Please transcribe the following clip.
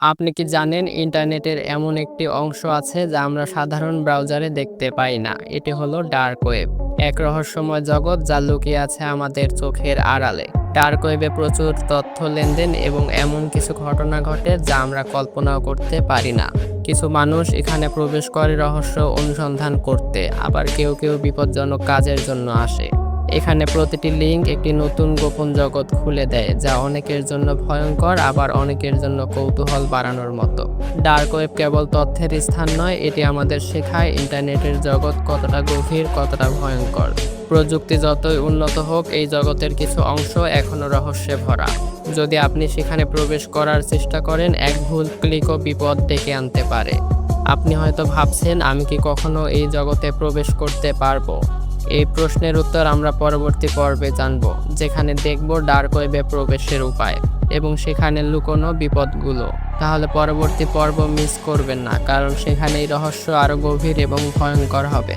আপনি কি জানেন ইন্টারনেটের এমন একটি অংশ আছে যা আমরা সাধারণ ব্রাউজারে দেখতে পাই না? এটি হলো ডার্ক ওয়েব। এক রহস্যময় জগৎ যা লুকিয়ে আছে আমাদের চোখের আড়ালে। ডার্ক ওয়েবে প্রচুর তথ্য লেনদেন এবং এমন কিছু ঘটনা ঘটে যা আমরা কল্পনাও করতে পারি না। কিছু মানুষ এখানে প্রবেশ করে রহস্য অনুসন্ধান করতে, আবার কেউ কেউ বিপজ্জনক কাজের জন্য আসে। এখানে প্রতিটি লিঙ্ক একটি নতুন গোপন জগৎ খুলে দেয়, যা অনেকের জন্য ভয়ঙ্কর, আবার অনেকের জন্য কৌতূহল বাড়ানোর মতো। ডার্ক ওয়েব কেবল তথ্যের স্থান নয়, এটি আমাদের শেখায় ইন্টারনেটের জগৎ কতটা গভীর, কতটা ভয়ঙ্কর। প্রযুক্তি যতই উন্নত হোক, এই জগতের কিছু অংশ এখনও রহস্যে ভরা। যদি আপনি সেখানে প্রবেশ করার চেষ্টা করেন, এক ভুল ক্লিকও বিপদ ডেকে আনতে পারে। আপনি হয়তো ভাবছেন, আমি কি কখনো এই জগতে প্রবেশ করতে পারব? এই প্রশ্নের উত্তর আমরা পরবর্তী পর্বে জানব, যেখানে দেখব ডার্ক ওয়েবে প্রবেশের উপায় এবং সেখানে লুকোনো বিপদগুলো। তাহলে পরবর্তী পর্ব মিস করবেন না, কারণ সেখানে এই রহস্য আরও গভীর এবং ভয়ঙ্কর হবে।